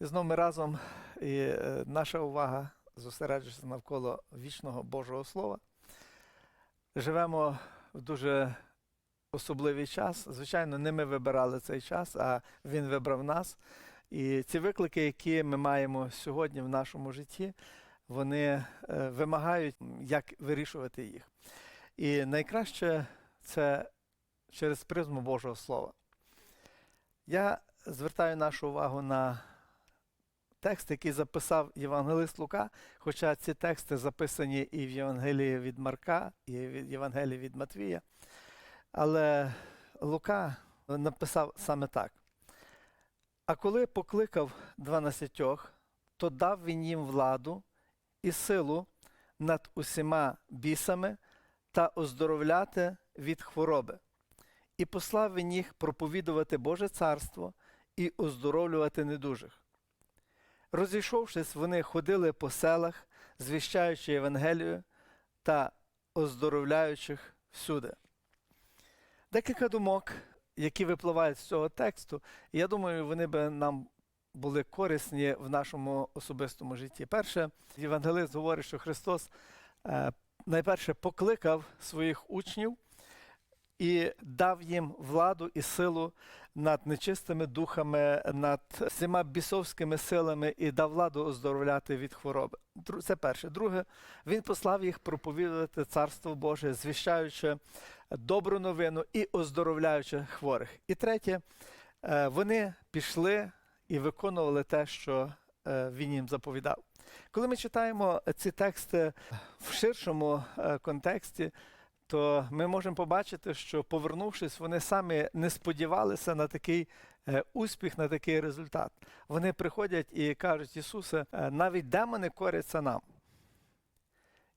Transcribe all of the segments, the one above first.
І знову ми разом, і е, наша увага зосереджується навколо вічного Божого Слова. Живемо в дуже особливий час. Звичайно, не ми вибирали цей час, а він вибрав нас. І ці виклики, які ми маємо сьогодні в нашому житті, вони е, вимагають, як вирішувати їх. І найкраще це через призму Божого Слова. Я звертаю нашу увагу на текст, який записав Євангелист Лука, хоча ці тексти записані і в Євангелії від Марка, і в Євангелії від Матвія. Але Лука написав саме так. А коли покликав дванадцятьох, то дав він їм владу і силу над усіма бісами та оздоровляти від хвороби. І послав він їх проповідувати Боже царство і оздоровлювати недужих. Розійшовшись, вони ходили по селах, звіщаючи Євангелію та оздоровляючих всюди. Декілька думок, які випливають з цього тексту, я думаю, вони би нам були корисні в нашому особистому житті. Перше, Євангелист говорить, що Христос е, найперше покликав своїх учнів і дав їм владу і силу над нечистими духами, над всіма бісовськими силами і дав владу оздоровляти від хвороби. Це перше. Друге, він послав їх проповідувати Царство Боже, звіщаючи добру новину і оздоровляючи хворих. І третє, е, вони пішли і виконували те, що е, він їм заповідав. Коли ми читаємо ці тексти в ширшому е, контексті, то ми можемо побачити, що повернувшись, вони самі не сподівалися на такий е, успіх, на такий результат. Вони приходять і кажуть, Ісусе, е, навіть демони коряться нам.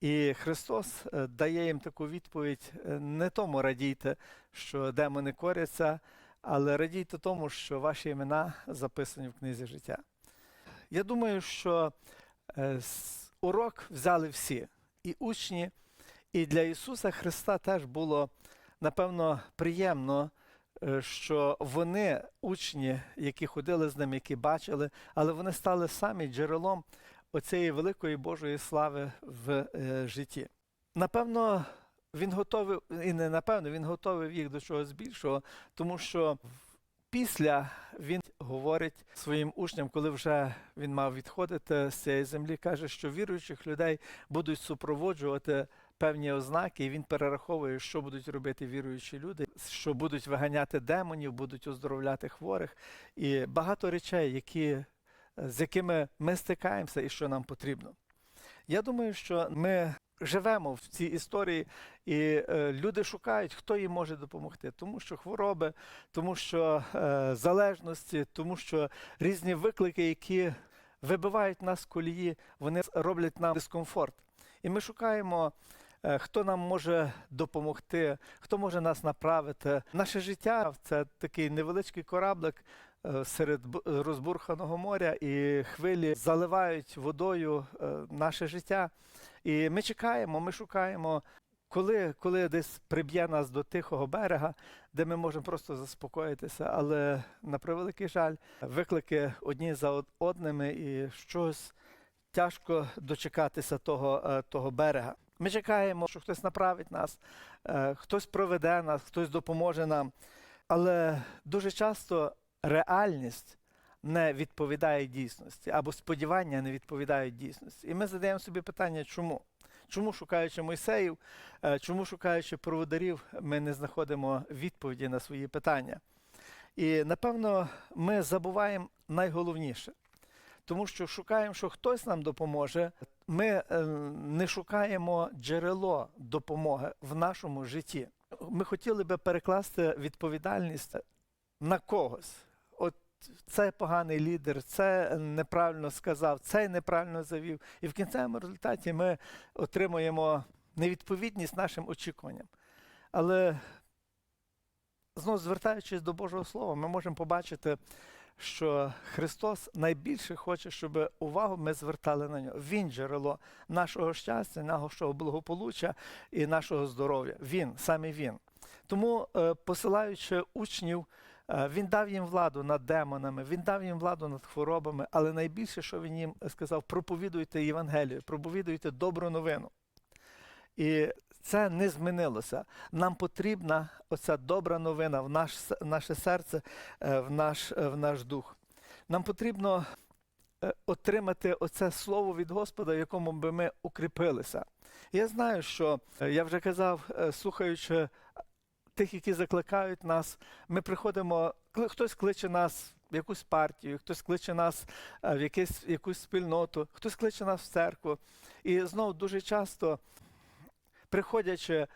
І Христос е, дає їм таку відповідь: не тому радійте, що демони коряться, але радійте тому, що ваші імена записані в книзі життя. Я думаю, що урок взяли всі, і учні, і для Ісуса Христа теж було напевно приємно, е, що вони, учні, які ходили з ним, які бачили, але вони стали самі джерелом оцієї великої Божої слави в е, житті. Напевно, він готовий, і не напевно, він готовий їх до чогось більшого, тому що після він говорить своїм учням, коли вже він мав відходити з цієї землі, каже, що віруючих людей будуть супроводжувати певні ознаки, і він перераховує, що будуть робити віруючі люди, що будуть виганяти демонів, будуть оздоровляти хворих, і багато речей, які, з якими ми стикаємося і що нам потрібно. Я думаю, що ми живемо в цій історії, і е, люди шукають, хто їм може допомогти, тому що хвороби, тому що е, залежності, тому що різні виклики, які вибивають нас колії, вони роблять нам дискомфорт. І ми шукаємо, е, хто нам може допомогти, хто може нас направити. Наше життя це такий невеличкий кораблик е, серед розбурханого моря, і хвилі заливають водою е, наше життя. І ми чекаємо, ми шукаємо, коли, коли десь приб'є нас до тихого берега, де ми можемо просто заспокоїтися. Але на превеликий жаль, виклики одні за одними, і щось тяжко дочекатися того, е, того берега. Ми чекаємо, що хтось направить нас, е, хтось проведе нас, хтось допоможе нам. Але дуже часто реальність не відповідає дійсності, або сподівання не відповідають дійсності. І ми задаємо собі питання, чому? Чому, шукаючи Мойсеїв, е, чому шукаючи проводарів, ми не знаходимо відповіді на свої питання? І напевно ми забуваємо найголовніше, тому що шукаємо, що хтось нам допоможе. Ми е, не шукаємо джерело допомоги в нашому житті. Ми хотіли би перекласти відповідальність на когось. От це поганий лідер, це неправильно сказав, цей неправильно завів. І в кінцевому результаті ми отримуємо невідповідність нашим очікуванням. Але знову звертаючись до Божого Слова, ми можемо побачити, що Христос найбільше хоче, щоб увагу ми звертали на нього. Він джерело нашого щастя, нашого благополуччя і нашого здоров'я. Він, саме Він. Тому, е, посилаючи учнів Е, Він дав їм владу над демонами, він дав їм владу над хворобами, але найбільше, що він їм сказав, проповідуйте Євангелію, проповідуйте добру новину. І це не змінилося. Нам потрібна оця добра новина в наш, наше серце, е, в наш, е, в наш дух. Нам потрібно е, отримати оце слово від Господа, в якому би ми укріпилися. Я знаю, що я вже казав, слухаючи тих, які закликають нас, ми приходимо, хтось кличе нас в якусь партію, хтось кличе нас в якесь, якусь спільноту, хтось кличе нас в церкву. І знову дуже часто, приходячи,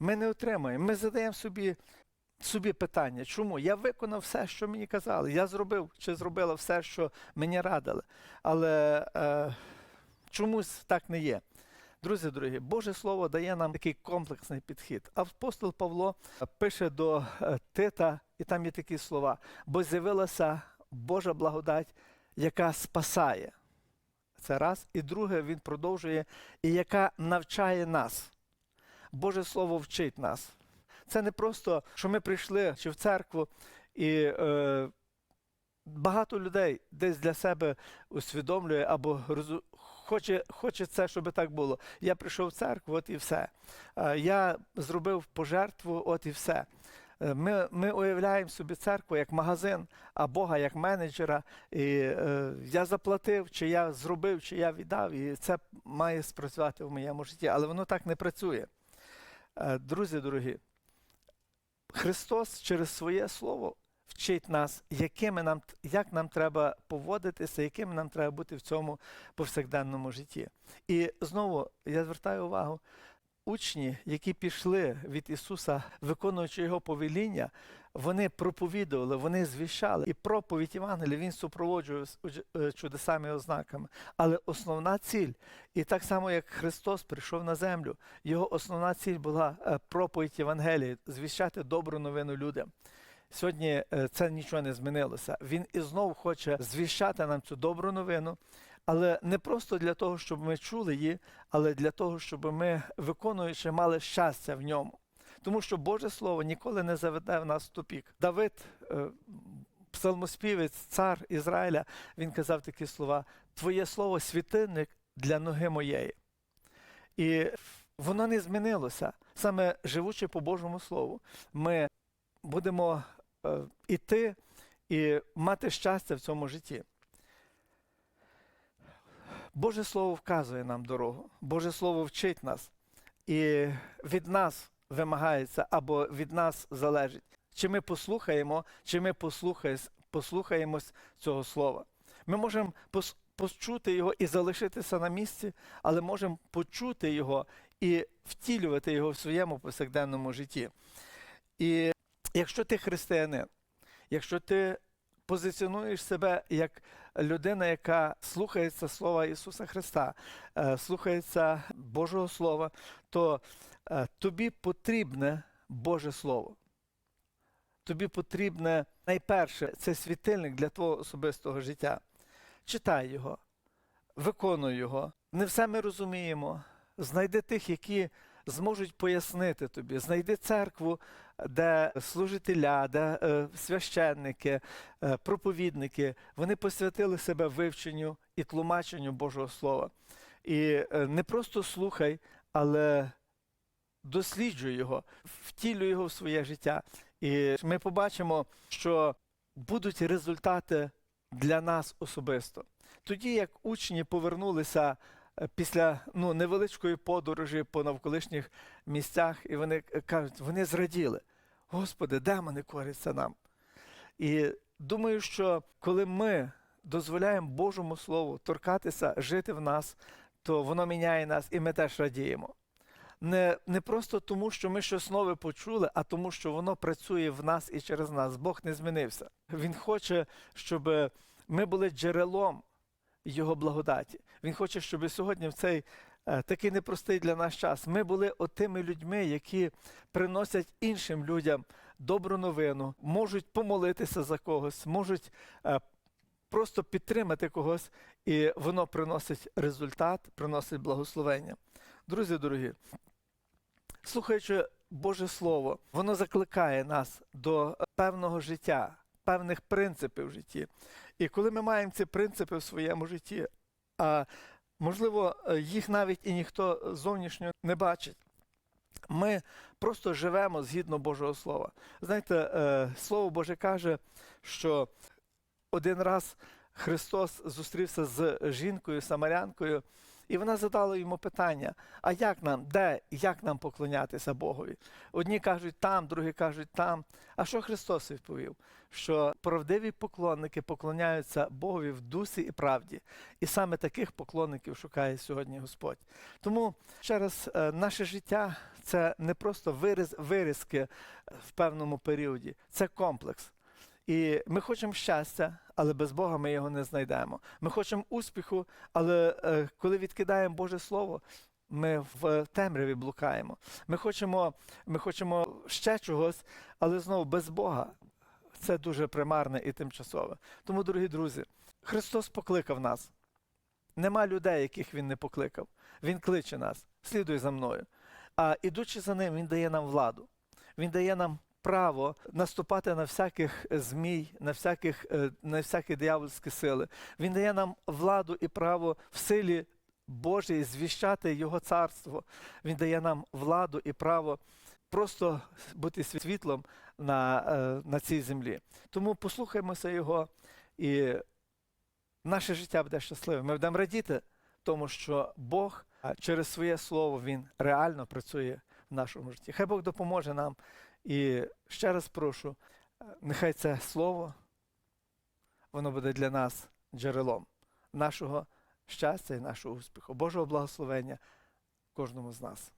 ми не отримаємо. Ми задаємо собі, собі питання, чому? Я виконав все, що мені казали. Я зробив чи зробила все, що мені радили. Але е, чомусь так не є. Друзі дорогі, Боже Слово дає нам такий комплексний підхід. Апостол Павло пише до е, Тита, і там є такі слова: бо з'явилася Божа благодать, яка спасає. Це раз. І друге, він продовжує, і яка навчає нас. Боже Слово вчить нас. Це не просто, що ми прийшли чи в церкву, і е, багато людей десь для себе усвідомлює або розу- хоче, хоче це, щоб так було. Я прийшов в церкву, от і все. Е, Я зробив пожертву, от і все. Е, Ми, ми уявляємо собі церкву як магазин, а Бога як менеджера. І е, я заплатив, чи я зробив, чи я віддав, і це має спрацювати в моєму житті. Але воно так не працює. Е, Друзі дорогі, Христос через своє Слово вчить нас, якими нам, як нам треба поводитися, якими нам треба бути в цьому повсякденному житті. І знову я звертаю увагу, учні, які пішли від Ісуса, виконуючи Його повеління, вони проповідували, вони звіщали. І проповідь Євангелія він супроводжує е, чудесами і ознаками. Але основна ціль, і так само як Христос прийшов на землю, його основна ціль була е, проповідь Євангелії, звіщати добру новину людям. Сьогодні е, це нічого не змінилося. Він і знов хоче звіщати нам цю добру новину, але не просто для того, щоб ми чули її, але для того, щоб ми, виконуючи, мали щастя в ньому. Тому що Боже Слово ніколи не заведе в нас в тупік. Давид, е, псалмоспівець, цар Ізраїля, він казав такі слова: Твоє слово світильник для ноги моєї. І воно не змінилося. Саме живучи по Божому Слову, ми будемо е, іти і мати щастя в цьому житті. Боже Слово вказує нам дорогу, Боже Слово вчить нас, і від нас вимагається або від нас залежить, чи ми послухаємо, чи ми послухаємось цього слова. Ми можемо почути його і залишитися на місці, але можемо почути його і втілювати його в своєму повсякденному житті. І якщо ти християнин, якщо ти позиціонуєш себе як людина, яка слухається Слова Ісуса Христа, е, слухається Божого Слова, то тобі потрібне Боже Слово. Тобі потрібне найперше це світильник для твого особистого життя. Читай його, виконуй його. Не все ми розуміємо. Знайди тих, які зможуть пояснити тобі. Знайди церкву, де служителя, де е, священники, е, проповідники, вони посвятили себе вивченню і тлумаченню Божого Слова. І е, не просто слухай, але досліджуй його, втілюй його в своє життя. І ми побачимо, що будуть результати для нас особисто. Тоді, як учні повернулися е, після ну, невеличкої подорожі по навколишніх місцях, і вони кажуть, вони зраділи. Господи, демони коряться нам. І думаю, що коли ми дозволяємо Божому Слову торкатися, жити в нас, то воно міняє нас, і ми теж радіємо. Не, не просто тому, що ми щось нове почули, а тому, що воно працює в нас і через нас. Бог не змінився. Він хоче, щоб ми були джерелом Його благодаті. Він хоче, щоб сьогодні в цей е, такий непростий для нас час ми були отими людьми, які приносять іншим людям добру новину, можуть помолитися за когось, можуть е, просто підтримати когось, і воно приносить результат, приносить благословення. Друзі дорогі, слухаючи Боже Слово, воно закликає нас до певного життя, певних принципів в житті. І коли ми маємо ці принципи в своєму житті, а можливо, е, їх навіть і ніхто зовнішньо не бачить. Ми просто живемо згідно Божого Слова. Знаєте, е, Слово Боже каже, що один раз Христос зустрівся з жінкою, самарянкою, і вона задала йому питання: а як нам, де, як нам поклонятися Богові? Одні кажуть там, другі кажуть там. А що Христос відповів? Що правдиві поклонники поклоняються Богові в дусі і правді. І саме таких поклонників шукає сьогодні Господь. Тому через е, наше життя це не просто виріз, вирізки в певному періоді, це комплекс. І ми хочемо щастя, але без Бога ми його не знайдемо. Ми хочемо успіху, але е, коли відкидаємо Боже Слово, ми в темряві блукаємо. Ми хочемо, ми хочемо ще чогось, але знову без Бога це дуже примарне і тимчасове. Тому, дорогі друзі, Христос покликав нас. Нема людей, яких Він не покликав. Він кличе нас, слідуй за мною. А ідучи за ним, Він дає нам владу. Він дає нам право наступати на всяких змій, на всяких, е, на всякі диявольські сили. Він дає нам владу і право в силі Божій звіщати Його царство. Він дає нам владу і право просто бути світлом на, е, на цій землі. Тому послухаймося Його, і наше життя буде щасливим. Ми будемо радіти тому, що Бог через своє слово Він реально працює в нашому житті. Хай Бог допоможе нам. І ще раз прошу, е, нехай це слово, воно буде для нас джерелом нашого щастя і нашого успіху. Божого благословення кожному з нас.